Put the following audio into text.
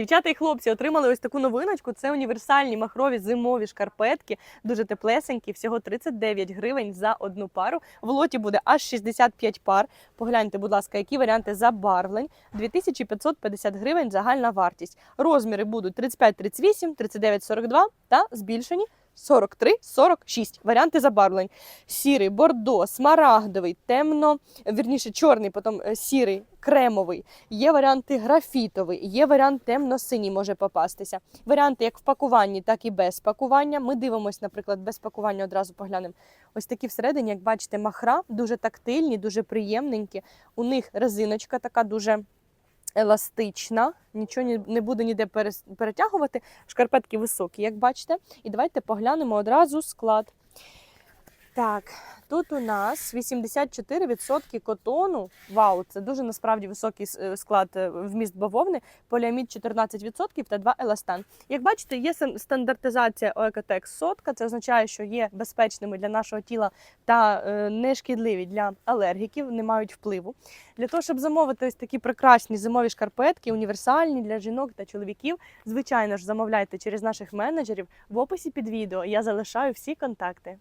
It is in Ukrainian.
Дівчата і хлопці отримали ось таку новиночку. Це універсальні махрові зимові шкарпетки, дуже теплесенькі, всього 39 гривень за одну пару. В лоті буде аж 65 пар. Погляньте, будь ласка, які варіанти забарвлень. 2550 гривень загальна вартість. Розміри будуть 35-38, 39-42 та збільшені 43-46. Варіанти забарвлень. Сірий, бордо, смарагдовий, темно, вірніше, чорний, потім е, сірий, кремовий. Є варіанти графітовий, є варіант темно-синій може попастися. Варіанти як в пакуванні, так і без пакування. Ми дивимося, наприклад, без пакування одразу поглянемо. Ось такі всередині, як бачите, махра дуже тактильні, дуже приємненькі. У них резиночка така дуже еластична, нічого ні- не буде ніде перетягувати. Шкарпетки високі, як бачите. І давайте поглянемо одразу склад. Так, тут у нас 84% котону. Вау, це дуже насправді високий е, склад е, вміст бавовни. Поліамід 14% та 2 еластан. Як бачите, є стандартизація Оекотекс сотка. Це означає, що є безпечними для нашого тіла та е, нешкідливі для алергіків, не мають впливу. Для того, щоб замовити ось такі прекрасні зимові шкарпетки, універсальні для жінок та чоловіків, звичайно ж, замовляйте через наших менеджерів. В описі під відео я залишаю всі контакти.